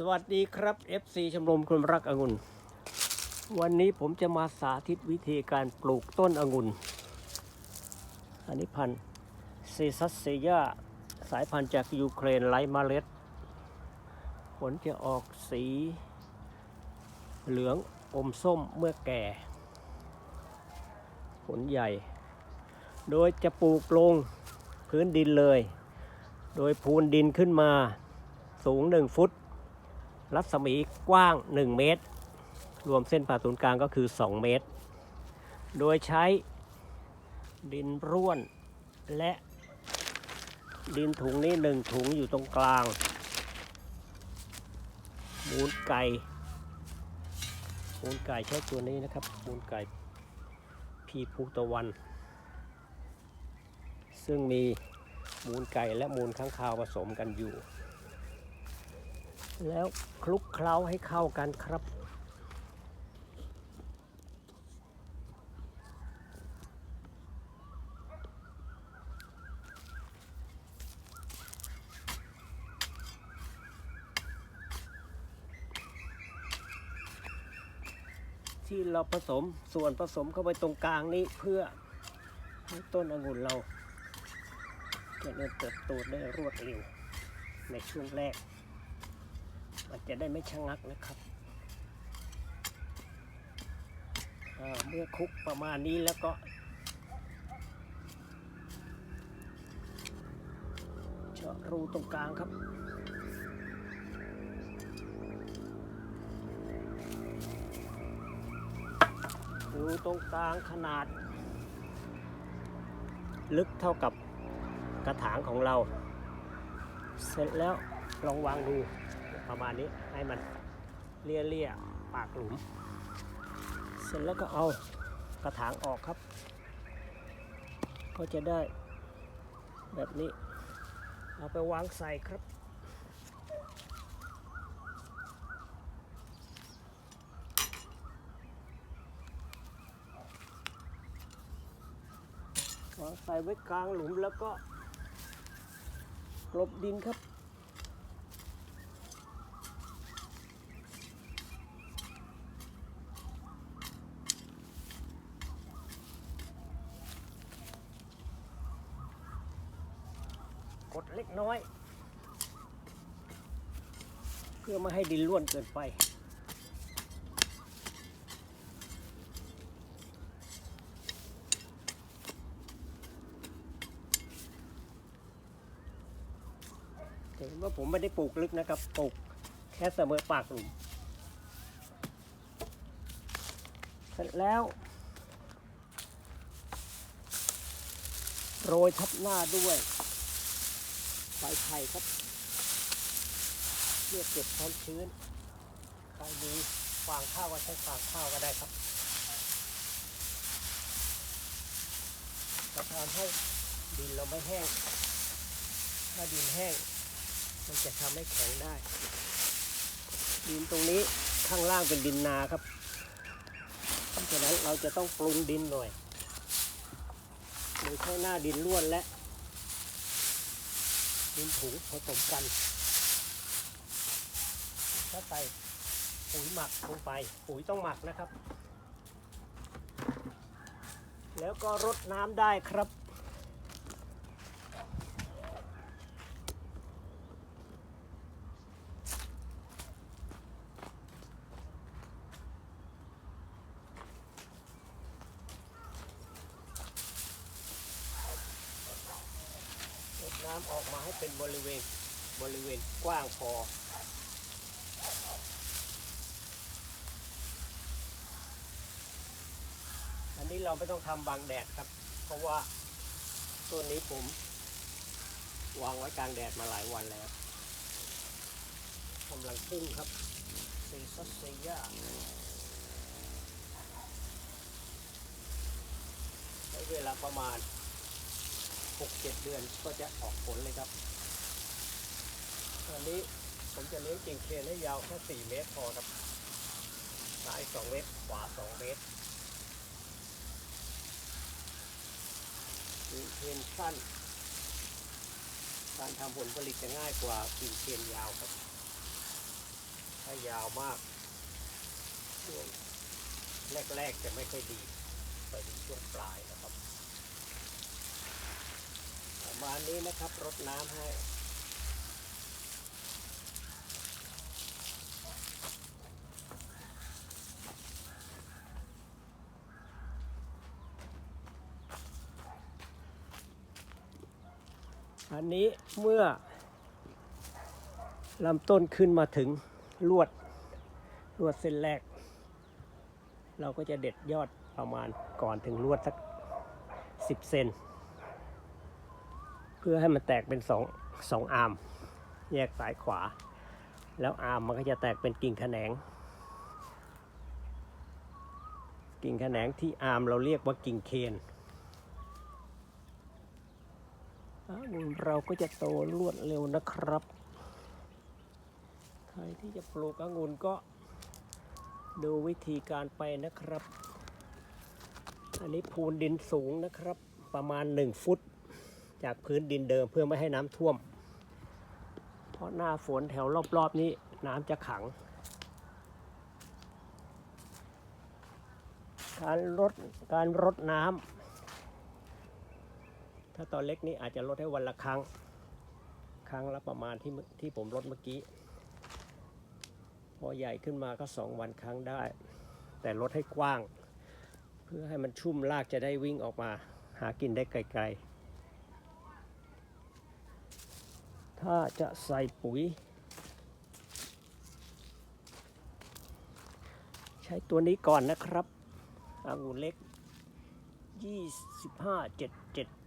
สวัสดีครับ FC ชมรมคนรักองุ่น วันนี้ผมจะมาสาธิตวิธีการปลูกต้นองุ่น อันนี้พันธุ์เซซัสเซยาสายพันธุ์จากยูเครนไร้เมล็ด ผลจะออกสี เหลืองอมส้มเมื่อแก่ ผลใหญ่ โดยจะปลูกลงพื้นดินเลย โดยพูนดินขึ้นมาสูง 1 ฟุต รัศมีกว้าง 1 เมตร รวมเส้นผ่าศูนย์กลางก็คือ 2 เมตร โดยใช้ดินร่วนและดินถุงนี้หนึ่งถุงอยู่ตรงกลาง มูลไก่ มูลไก่ใช้ตัวนี้นะครับ มูลไก่พีภูตะวัน ซึ่งมีมูลไก่และมูลข้างคาวผสมกันอยู่ แล้วคลุกเคล้าให้เข้ากันครับ ที่เราผสมส่วนผสมเข้าไปตรงกลางนี้เพื่อให้ต้นองุ่นเราเริญเติบโตได้รวดเร็วในช่วงแรก มันจะได้ไม่ชะงักนะครับเมื่อคลุกประมาณนี้แล้วก็เจาะรูตรงกลางครับรูตรงกลางขนาด ลึกเท่ากับกระถางของเรา เสร็จแล้วลองวางดู ประมาณนี้ให้มันเลี่ยเลี่ยปากหลุม เสร็จแล้วก็เอากระถางออกครับ ก็จะได้แบบนี้ เอาไปวางใส่ครับวางใส่ไว้กลางหลุมแล้วก็กลบดินครับ ดเล็กน้อย เพื่อไม่ให้ดินร่วนเกินไป เห็นว่าผมไม่ได้ปลูกลึกนะครับ ปลูกแค่เสมอปากหลุม เสร็จแล้วโรยทับหน้าด้วย ใบไผ่ครับเพื่อเก็บความชื้นใครมีฟางข้าวก็ใช้ฟางข้าวก็ได้ครับจะทำให้ดินเราไม่แห้ง ถ้าดินแห้ง มันจะทำให้แข็งได้ ดินตรงนี้ข้างล่างเป็นดินนาครับเพราะฉะนั้นเราจะต้องปรุงดินหน่อยโดยใช้หน้าดินล้วนและ ดินถุงผสมกันถ้าใส่ปุ๋ยหมักลงไป ปุ๋ยต้องหมักนะครับ แล้วก็รดน้ำได้ครับำออกมาให้เป็นบริเวณบริเวณกว้างพอ อันนี้เราไม่ต้องทำบังแดดครับ เพราะว่าต้นนี้ผม วางไว้กลางแดดมาหลายวันแล้วกำลังขึ้นครับเซซัสเซียใช้เวลาประมาณ หกเจ็ดเดือนก็จะออกผลเลยครับอันนี้ผมจะเลี้ยงกิ่งเคนให้ยาวแค่สี่เมตรพอครับซ้ายสองเมตร ขวาสองเมตรกิ่งเคนสั้น การทำผลผลิตจะง่ายกว่ากิ่งเคนยาวครับ ถ้ายาวมากช่วงแรกๆจะไม่ค่อยดีไปถึงช่วงปลายนะครับ ประมาณนี้นะครับรดน้ำให้อันนี้เมื่อลำต้นขึ้นมาถึงลวดลวดเส้นแรก เราก็จะเด็ดยอดประมาณก่อนถึงลวดสักสิบเซน เพื่อให้มันแตกเป็นสองสองอาร์มแยกซ้ายขวา แล้วอาร์มมันก็จะแตกเป็นกิ่งแขนง กิ่งแขนงที่อาร์มเราเรียกว่ากิ่งเคนองุ่นเราก็จะโตรวดเร็วนะครับ ใครที่จะปลูกองุ่นก็ดูวิธีการไปนะครับ อันนี้พูนดินสูงนะครับ ประมาณ 1 ฟุต จากพื้นดินเดิมเพื่อไม่ให้น้ำท่วม เพราะหน้าฝนแถวรอบๆนี้น้ำจะขัง การรดการรดน้ำถ้าตอนเล็กนี้อาจจะลดให้วันละครั้ง ครั้งละประมาณที่ที่ผมลดเมื่อกี้ พอใหญ่ขึ้นมาก็สองวันครั้งได้ แต่ลดให้กว้าง เพื่อให้มันชุ่มรากจะได้วิ่งออกมาหากินได้ไกลๆ ถ้าจะใส่ปุ๋ย ใช้ตัวนี้ก่อนนะครับ องุ่นเล็ก 25 7